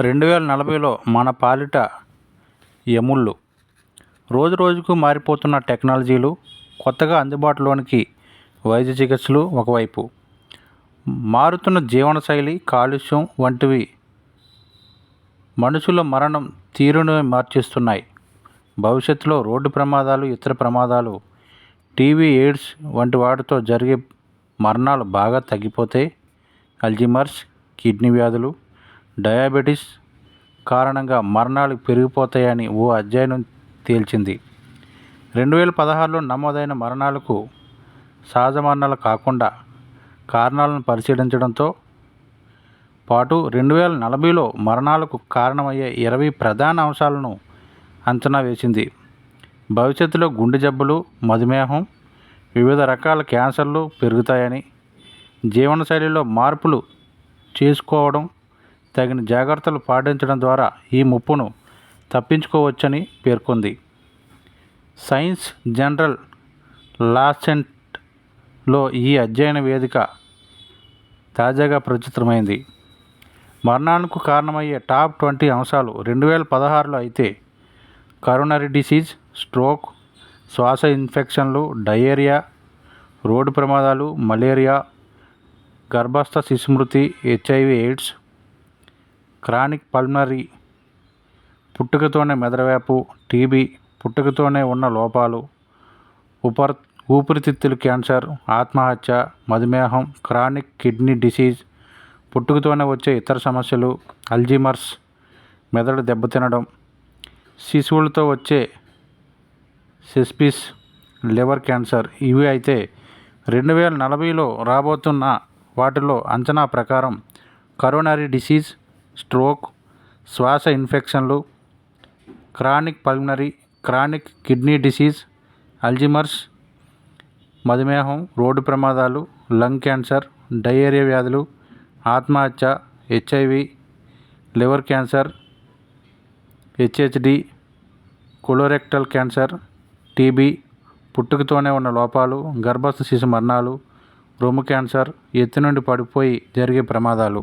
రెండు వేల నలభైలో మన పాలిట యముళ్ళు రోజు రోజుకు మారిపోతున్న టెక్నాలజీలు కొత్తగా అందుబాటులోనికి వైద్య చికిత్సలు ఒకవైపు. మారుతున్న జీవనశైలి కాలుష్యం వంటివి మనుషుల మరణం తీరును మార్చేస్తున్నాయి. భవిష్యత్తులో రోడ్డు ప్రమాదాలు ఇతర ప్రమాదాలు టీవీ ఎయిడ్స్ వంటి వాటితో జరిగే మరణాలు బాగా తగ్గిపోతే అల్జిమర్స్ కిడ్నీ వ్యాధులు డయాబెటిస్ కారణంగా మరణాలు పెరిగిపోతాయని ఓ అధ్యయనం తేల్చింది. రెండు వేల పదహారులో నమోదైన మరణాలకు సహజ మరణాలు కాకుండా కారణాలను పరిశీలించడంతో పాటు రెండు వేల నలభైలో మరణాలకు కారణమయ్యే ఇరవై ప్రధాన అంశాలను అంచనా వేసింది. భవిష్యత్తులో గుండె జబ్బులు మధుమేహం వివిధ రకాల క్యాన్సర్లు పెరుగుతాయని జీవనశైలిలో మార్పులు చేసుకోవడం తగిన జాగ్రత్తలు పాటించడం ద్వారా ఈ ముప్పును తప్పించుకోవచ్చని పేర్కొంది. సైన్స్ జనరల్ లాసెంట్లో ఈ అధ్యయన వేదిక తాజాగా ప్రచురితమైంది. మరణానికి కారణమయ్యే టాప్ ట్వంటీ అంశాలు రెండు వేల పదహారులో అయితే కరోనరీ డిసీజ్ స్ట్రోక్ శ్వాస ఇన్ఫెక్షన్లు డయేరియా రోడ్డు ప్రమాదాలు మలేరియా గర్భస్థ శిశుమృతి హెచ్ఐవి ఎయిడ్స్ క్రానిక్ పల్మనరీ పుట్టుకతోనే మెదడువ్యాపు టీబీ పుట్టుకతోనే ఉన్న లోపాలు ఉపర్ ఊపిరితిత్తులు క్యాన్సర్ ఆత్మహత్య మధుమేహం క్రానిక్ కిడ్నీ డిసీజ్ పుట్టుకతోనే వచ్చే ఇతర సమస్యలు అల్జీమర్స్ మెదడు దెబ్బతినడం శిశువులతో వచ్చే సెస్పిస్ లివర్ క్యాన్సర్ ఇవి అయితే రెండు వేల నలభైలో రాబోతున్న వాటిలో అంచనా ప్రకారం కరోనరీ డిసీజ్ స్ట్రోక్ శ్వాస ఇన్ఫెక్షన్లు chronic pulmonary chronic kidney disease Alzheimer's మధుమేహం రోడ్డు ప్రమాదాలు లంగ్ క్యాన్సర్ డయేరియా వ్యాధులు ఆత్మహత్య HIV liver cancer HHD colorectal cancer TB పుట్టుకతోనే ఉన్న లోపాలు గర్భస్థ శిశు మరణాలు రొమ్ము క్యాన్సర్ ఎత్తు నుండి పడిపోయి జరిగే ప్రమాదాలు.